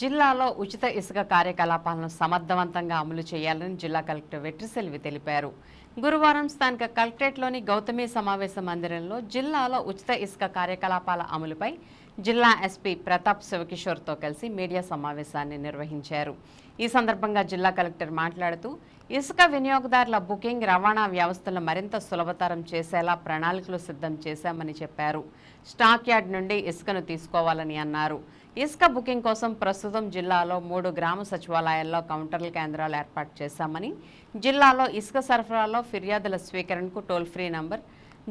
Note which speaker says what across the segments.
Speaker 1: జిల్లాలో ఉచిత ఇసుక కార్యకలాపాలను సమర్థవంతంగా అమలు చేయాలని జిల్లా కలెక్టర్ వెట్రిసెల్వి తెలిపారు. గురువారం స్థానిక కలెక్టరేట్లోని గౌతమి సమావేశ మందిరంలో జిల్లాలో ఉచిత ఇసుక కార్యకలాపాల అమలుపై జిల్లా ఎస్పీ ప్రతాప్ శివకిషోర్తో కలిసి మీడియా సమావేశాన్ని నిర్వహించారు. ఈ సందర్భంగా జిల్లా కలెక్టర్ మాట్లాడుతూ ఇసుక వినియోగదారుల బుకింగ్ రవాణా వ్యవస్థలను మరింత సులభతరం చేసేలా ప్రణాళికలు సిద్ధం చేశామని చెప్పారు. స్టాక్ యార్డ్ నుండి ఇసుకను తీసుకోవాలని అన్నారు. ఇసుక బుకింగ్ కోసం ప్రస్తుతం జిల్లాలో మూడు గ్రామ సచివాలయాల్లో కౌంటర్ల కేంద్రాలు ఏర్పాటు చేశామని జిల్లాలో ఇసుక సరఫరాలో ఫిర్యాదుల స్వీకరణకు toll free number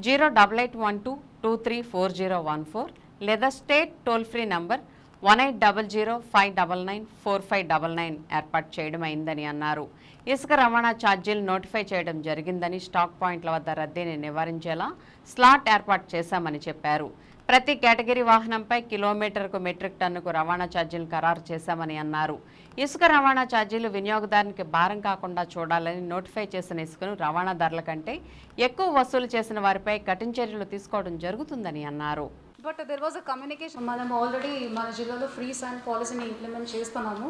Speaker 1: zero double eight one two two three four zero one four లేదా state toll free number one eight double zero five double nine four five double nine ఏర్పాటు చేయడం అయిందని అన్నారు. ఇసుక రవాణా ఛార్జీలు నోటిఫై చేయడం జరిగిందని స్టాక్ పాయింట్ల వద్ద రద్దీని నివారించేలా స్లాట్ ఏర్పాటు చేశామని చెప్పారు. ప్రతి కేటగిరీ వాహనంపై కిలోమీటర్కు మెట్రిక్ టన్నుకు రవాణా ఛార్జీలు ఖరారు చేశామని అన్నారు. ఇసుక రవాణా ఛార్జీలు వినియోగదారునికి భారం కాకుండా చూడాలని నోటిఫై చేసిన ఇసుకను రవాణాదారుల కంటే ఎక్కువ వసూలు చేసిన వారిపై కఠిన చర్యలు తీసుకోవడం జరుగుతుందని అన్నారు.
Speaker 2: But there was a communication మనం ఆల్రెడీ మన జిల్లాలో ఫ్రీ సైన్ పాలసీని ఇంప్లిమెంట్ చేస్తున్నాము.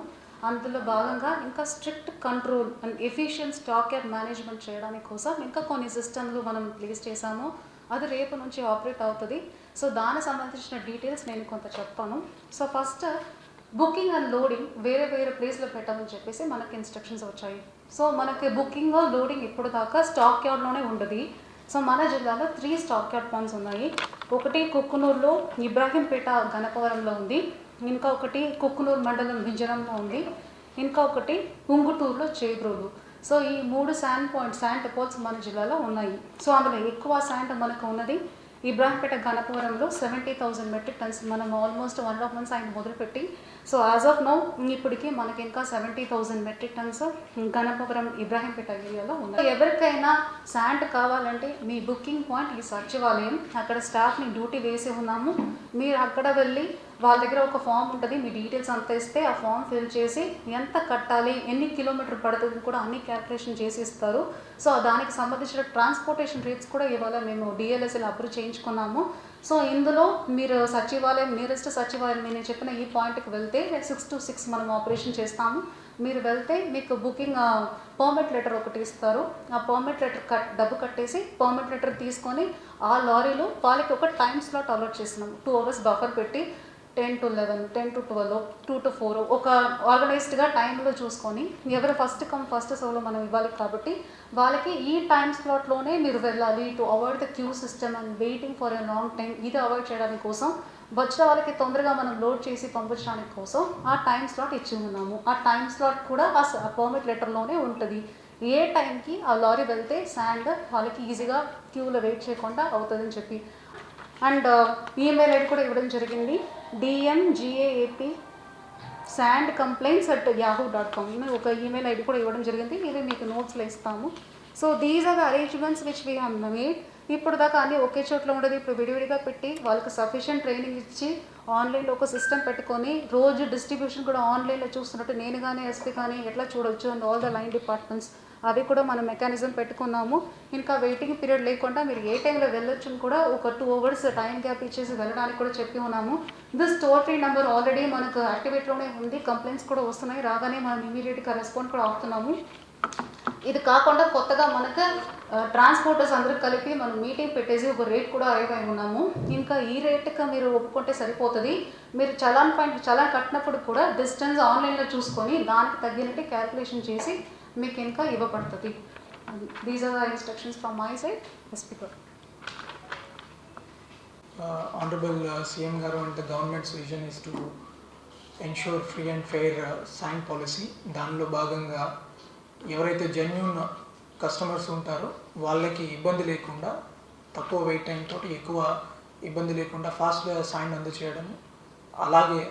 Speaker 2: అందులో భాగంగా ఇంకా strict control and efficient stock yard management చేయడానికి కోసం ఇంకా కొన్ని సిస్టమ్లు మనం ప్లేస్ చేశాము. అది రేపు నుంచి ఆపరేట్ అవుతుంది. సో దానికి సంబంధించిన డీటెయిల్స్ నేను కొంత చెప్పాను so first booking and loading వేరే వేరే ప్లేస్లో పెట్టాలని చెప్పేసి మనకి ఇన్స్ట్రక్షన్స్ వచ్చాయి. సో మనకి బుకింగ్ లోడింగ్ ఇప్పుడు దాకా స్టాక్ యార్డ్లోనే ఉండదు. సో మన జిల్లాలో త్రీ స్టాక్ యార్డ్ పాయింట్స్ ఉన్నాయి. ఒకటి కుక్కునూరులో ఇబ్రాహీంపేట గణపవరంలో ఉంది. ఇంకా ఒకటి కుక్కునూరు మండలం వింజనంలో ఉంది. ఇంకా ఒకటి ఉంగుటూరులో చేబ్రోలు. సో ఈ మూడు శాండ్ పాయింట్ శాండ్ డిపోట్స్ మన జిల్లాలో ఉన్నాయి. సో అందులో ఎక్కువ శాండ్ మనకు ఉన్నది ఇబ్రాహీంపేట గణపవరంలో సెవెంటీ థౌసండ్ మెట్రిక్ టన్స్ మనం ఆల్మోస్ట్ వన్ ఆఫ్ మంత్స్ ఆయన మొదలుపెట్టి. సో యాజ్ ఆఫ్ నౌ ఇప్పటికి మనకి ఇంకా seventy thousand metric tons Ganapavaram Ibrahimpeta ఏరియాలో ఉన్నాయి. ఎవరికైనా శాండ్ కావాలంటే మీ బుకింగ్ పాయింట్ ఈ సచివాలయం. అక్కడ స్టాఫ్ని డ్యూటీ వేసి ఉన్నాము. మీరు అక్కడ వెళ్ళి వాళ్ళ దగ్గర ఒక ఫామ్ ఉంటుంది మీ డీటెయిల్స్ అంతా ఇస్తే ఆ ఫామ్ ఫిల్ చేసి ఎంత కట్టాలి ఎన్ని కిలోమీటర్ పడుతుంది కూడా అన్ని క్యాల్కులేషన్ చేసి ఇస్తారు సో దానికి సంబంధించిన ట్రాన్స్పోర్టేషన్ రేట్స్ కూడా ఇవాళ మేము డిఎల్ఎస్ఎల్ అప్రూవ్ చేయించుకున్నాము. సో ఇందులో మీరు సచివాలయం నియరెస్ట్ సచివాలయం నేను చెప్పిన ఈ పాయింట్కి వెళ్తే సిక్స్ టు సిక్స్ మనం ఆపరేషన్ చేస్తాము. మీరు వెళ్తే మీకు బుకింగ్ పర్మిట్ లెటర్ ఒకటి ఇస్తారు. ఆ పర్మిట్ లెటర్ కట్ డబ్బు కట్టేసి పర్మిట్ లెటర్ తీసుకొని ఆ లారీలో వాళ్ళకి ఒక టైం స్లాట్ అలౌట్ చేస్తున్నాము. టూ అవర్స్ బఫర్ పెట్టి ten to eleven ten to twelve two to four ఒక ఆర్గనైజ్డ్గా టైంలో చూసుకొని ఎవరు ఫస్ట్ కమ్ ఫస్ట్ సోలో మనం ఇవ్వాలి కాబట్టి వాళ్ళకి ఈ టైం స్లాట్లోనే మీరు వెళ్ళాలి to avoid the queue system and waiting for a long time ఇది అవాయిడ్ చేయడానికి కోసం వచ్చిన వాళ్ళకి తొందరగా మనం లోడ్ చేసి పంపించడానికి కోసం ఆ టైం స్లాట్ ఇచ్చి ఉన్నాము. ఆ టైం స్లాట్ కూడా ఆ పర్మిట్ లెటర్లోనే ఉంటుంది. ఏ టైంకి ఆ లారీ వెళ్తే శాండ్ వాళ్ళకి ఈజీగా క్యూలో వెయిట్ చేయకుండా అవుతుందని చెప్పి. అండ్ uh, ఈమెయిల్ ఐడి కూడా ఇవ్వడం జరిగింది. DMGAP sand complaints at yahoo dot com ఒక ఈమెయిల్ ఐడి కూడా ఇవ్వడం జరిగింది. ఇది మీకు నోట్స్లో ఇస్తాము. So these are the arrangements which we have made ఇప్పుడు దాకా అన్నీ ఒకే చోట్ల ఉండదు. ఇప్పుడు విడివిడిగా పెట్టి వాళ్ళకి సఫిషియంట్ ట్రైనింగ్ ఇచ్చి ఆన్లైన్లో ఒక సిస్టమ్ పెట్టుకొని రోజు డిస్ట్రిబ్యూషన్ కూడా ఆన్లైన్లో చూస్తున్నట్టు నేను కానీ ఎస్పీ కానీ ఎట్లా చూడొచ్చు? And all the line departments అవి కూడా మనం మెకానిజం పెట్టుకున్నాము. ఇంకా వెయిటింగ్ పీరియడ్ లేకుండా మీరు ఏ టైంలో వెళ్ళొచ్చు అని కూడా ఒక టూ అవర్స్ టైం గ్యాప్ ఇచ్చేసి వెళ్ళడానికి కూడా చెప్పి ఉన్నాము. This toll free number already మనకు యాక్టివేట్లోనే ఉంది. కంప్లైంట్స్ కూడా వస్తున్నాయి. రాగానే మనం ఇమీడియట్గా రెస్పాండ్ కూడా అవుతున్నాము. ఇది కాకుండా కొత్తగా మనకు ట్రాన్స్పోర్టర్స్ అందరూ కలిపి మనం మీటింగ్ పెట్టేసి ఒక రేట్ కూడా అరైవ్ అయి ఉన్నాము. ఇంకా ఈ రేట్కి మీరు ఒప్పుకుంటే సరిపోతుంది. మీరు చలాన్ పాయింట్ చలాన్ కట్టినప్పుడు కూడా డిస్టెన్స్ ఆన్లైన్లో చూసుకొని దానికి తగ్గినట్టు క్యాల్కులేషన్ చేసి మీకు ఇంకా ఇవ్వబడుతుంది. These are the instructions from my side SP garu
Speaker 3: CM garu అంటే CM Garu is to government's free and to ensure policy uh, దానిలో భాగంగా ఎవరైతే జెన్యున్ కస్టమర్స్ ఉంటారో వాళ్ళకి ఇబ్బంది లేకుండా తక్కువ వెయిట్ టైం తోటి ఎక్కువ ఇబ్బంది లేకుండా ఫాస్ట్గా శాండ్ అందచేయడం అలాగే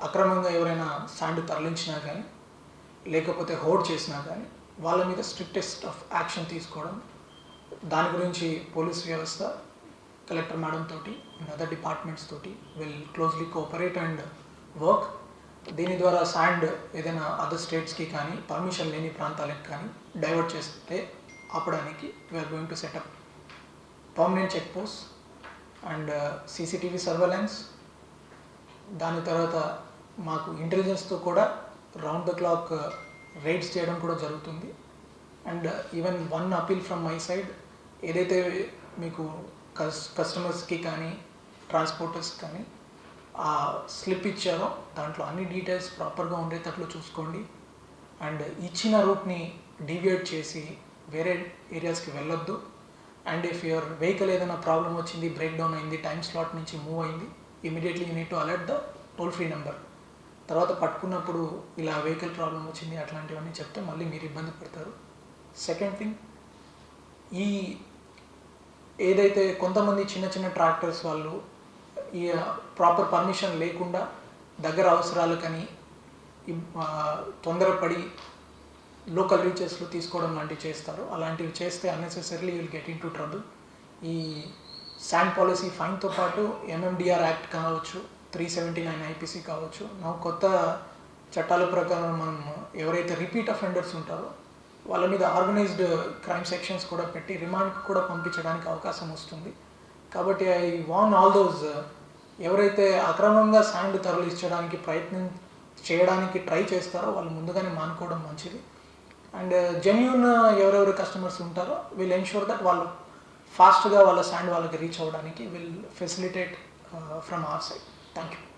Speaker 3: అక్రమంగా ఎవరైనా శాండ్ తరలించినా కానీ లేకపోతే హోర్డ్ చేసినా కానీ వాళ్ళ మీద స్ట్రిక్టెస్ట్ ఆఫ్ యాక్షన్ తీసుకోవడం. దాని గురించి పోలీస్ వ్యవస్థ కలెక్టర్ మేడం తోటి అండ్ అదర్ డిపార్ట్మెంట్స్ తోటి will closely cooperate and work దీని ద్వారా శాండ్ ఏదైనా అదర్ స్టేట్స్కి కానీ పర్మిషన్ లేని ప్రాంతాలకు కానీ డైవర్ట్ చేస్తే ఆపడానికి we're going to set up permanent check post and CCTV surveillance దాని తర్వాత మాకు ఇంటెలిజెన్స్తో కూడా రౌండ్ ద క్లాక్ రైడ్స్ చేయడం కూడా జరుగుతుంది. And even one appeal from my side ఏదైతే మీకు కస్ కస్టమర్స్కి కానీ ట్రాన్స్పోర్టర్స్ కానీ ఆ స్లిప్ ఇచ్చారో దాంట్లో అన్ని డీటెయిల్స్ ప్రాపర్గా ఉండేటట్లు చూసుకోండి. అండ్ ఇచ్చిన రూట్ని డీవియేట్ చేసి వేరే ఏరియాస్కి వెళ్ళొద్దు. అండ్ ఇఫ్ యువర్ వెహికల్ ఏదైనా ప్రాబ్లం వచ్చింది బ్రేక్ డౌన్ అయింది టైం స్లాట్ నుంచి మూవ్ అయింది immediately you need to alert the toll free number తర్వాత పట్టుకున్నప్పుడు ఇలా వెహికల్ ప్రాబ్లం వచ్చింది అట్లాంటివన్నీ చెప్తే మళ్ళీ మీరు ఇబ్బంది పడతారు. సెకండ్ థింగ్ ఈ ఏదైతే కొంతమంది చిన్న చిన్న ట్రాక్టర్స్ వాళ్ళు ఈ ప్రాపర్ పర్మిషన్ లేకుండా దగ్గర అవసరాలకని తొందరపడి లోకల్ రీచెస్లో తీసుకోవడం లాంటివి చేస్తారు. అలాంటివి చేస్తే unnecessarily will get into trouble ఈ శాండ్ పాలసీ ఫైన్తో పాటు ఎంఎండిఆర్ యాక్ట్ కావచ్చు త్రీ సెవెంటీ నైన్ ఐపీసీ కావచ్చు. నా కొత్త చట్టాల ప్రకారం మనం ఎవరైతే రిపీట్ అఫెండర్స్ ఉంటారో వాళ్ళ మీద ఆర్గనైజ్డ్ క్రైమ్ సెక్షన్స్ కూడా పెట్టి రిమాండ్కి కూడా పంపించడానికి అవకాశం వస్తుంది. కాబట్టి ఐ వాన్ ఆల్ దోస్ ఎవరైతే అక్రమంగా శాండ్ తరలించడానికి ప్రయత్నం చేయడానికి ట్రై చేస్తారో వాళ్ళు ముందుగానే మానుకోవడం మంచిది. అండ్ జెన్యున్ ఎవరెవరు కస్టమర్స్ ఉంటారో విల్ ఎన్షూర్ దట్ వాళ్ళు ఫాస్ట్గా వాళ్ళ శాండ్ వాళ్ళకి రీచ్ అవ్వడానికి will facilitate from our side. Thank you